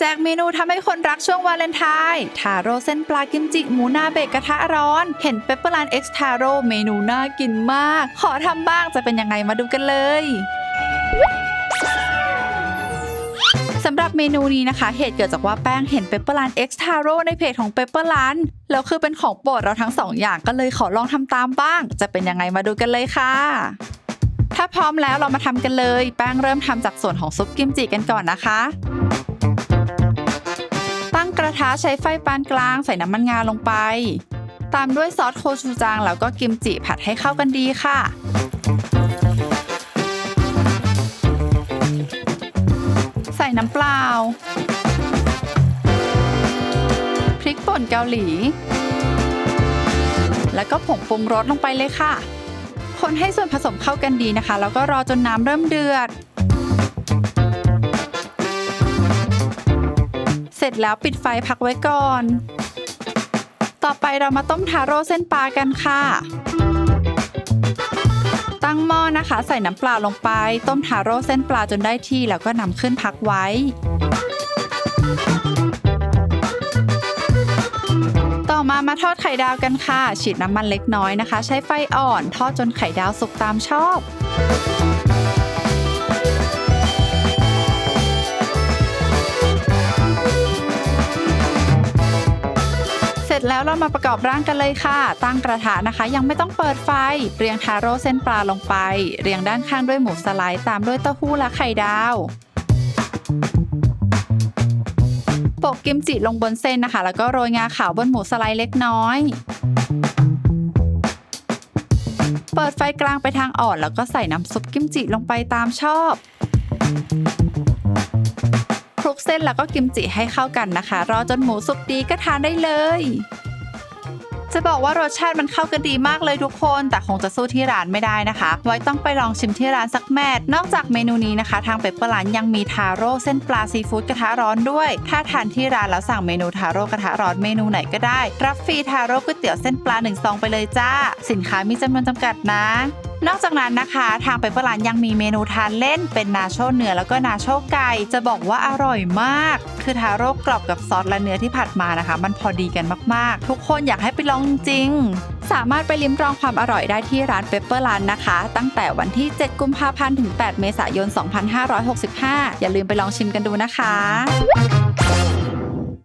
แจกเมนูทำให้คนรักช่วงวาเลนไทน์ทาโร่เส้นปลากิมจิหมูนาเบกกระทะร้อน เห็นเปปเปอร์ลานเอ็กซ์ทาโร่เมนูน่ากินมาก ขอทำบ้างจะเป็นยังไงมาดูกันเลยสำหรับเมนูนี้นะคะ เหตุเกิดจากว่าแป้งเห็นเปปเปอร์ลานเอ็กซ์ทาโร่ในเพจของเปปเปอร์ลานแล้วคือเป็นของโปรดเราทั้งสองอย่างก็เลยขอลองทำตามบ้าง จะเป็นยังไงมาดูกันเลยค่ะถ้าพร้อมแล้วเรามาทำกันเลย แป้งเริ่มทำจากส่วนของซุปกิมจิกันก่อนนะคะ ตั้งกระทะใช้ไฟปานกลางใส่น้ำมันงาลงไป ตามด้วยซอสโคชูจังแล้วก็กิมจิผัดให้เข้ากันดีค่ะ ใส่น้ำเปล่า พริกป่นเกาหลี แล้วก็ผงปรุงรสลงไปเลยค่ะ คนให้ส่วนผสมเข้ากันดีนะคะ แล้วก็รอจนน้ำเริ่มเดือด จแล้วปิดไฟพักไว้ก่อน ต่อไปเรามาต้มทาโร่เส้นปลากันค่ะ ตั้งหม้อนะคะ ใส่น้ำเปล่าลงไป ต้มทาโร่เส้นปลาจนได้ที่แล้วก็นำขึ้นพักไว้ต่อมามาทอดไข่ดาวกันค่ะ ฉีดน้ำมันเล็กน้อยนะคะ ใช้ไฟอ่อน ทอดจนไข่ดาวสุกตามชอบ แล้วเรามาประกอบร่างกันเลยค่ะ ตั้งกระทะนะคะ ยังไม่ต้องเปิดไฟ เรียงทาโร่เส้นปลาลงไป เรียงด้านข้างด้วยหมูสไลด์ตามด้วยเต้าหู้และไข่ดาวโปะกิมจิลงบนเส้นนะคะ แล้วก็โรยงาขาวบนหมูสไลด์เล็กน้อย เปิดไฟกลางไปทางอ่อน แล้วก็ใส่น้ำซุปกิมจิลงไปตามชอบ ลุกเส้นแล้วก็กิมจิให้เข้ากันนะคะ รอจนหมูสุกดีก็ทานได้เลย จะบอกว่ารสชาติมันเข้ากันดีมากเลยทุกคน แต่คงจะสู้ที่ร้านไม่ได้นะคะ ไว้ต้องไปลองชิมที่ร้านสักแมทนอกจากเมนูนี้นะคะ ทางเปปเปอร์ร้านยังมีทาโร่เส้นปลาซีฟู้ดกระทะร้อนด้วย ถ้าทานที่ร้านแล้วสั่งเมนูทาโร่กระทะร้อนเมนูไหนก็ได้ รับฟรีทาโร่ก๋วยเตี๋ยวเส้นปลาหนึ่งซองไปเลยจ้า สินค้ามีจำนวนจำกัดนะ นอกจากนั้นนะคะ ทางเปเปอร์ร้านยังมีเมนูทานเล่นเป็นนาโชเนื้อแล้วก็นาโชไก่จะบอกว่าอร่อยมาก คือทาโร่กรอบกับซอสและเนื้อที่ผัดมานะคะ มันพอดีกันมากๆ ทุกคนอยากให้ไปลองจริง สามารถไปลิ้มลองความอร่อยได้ที่ร้านเปปเปอร์ร้านนะคะ ตั้งแต่วันที่ 7 กุมภาพันธ์ถึง 8 เมษายน 2565 อย่าลืมไปลองชิมกันดูนะคะ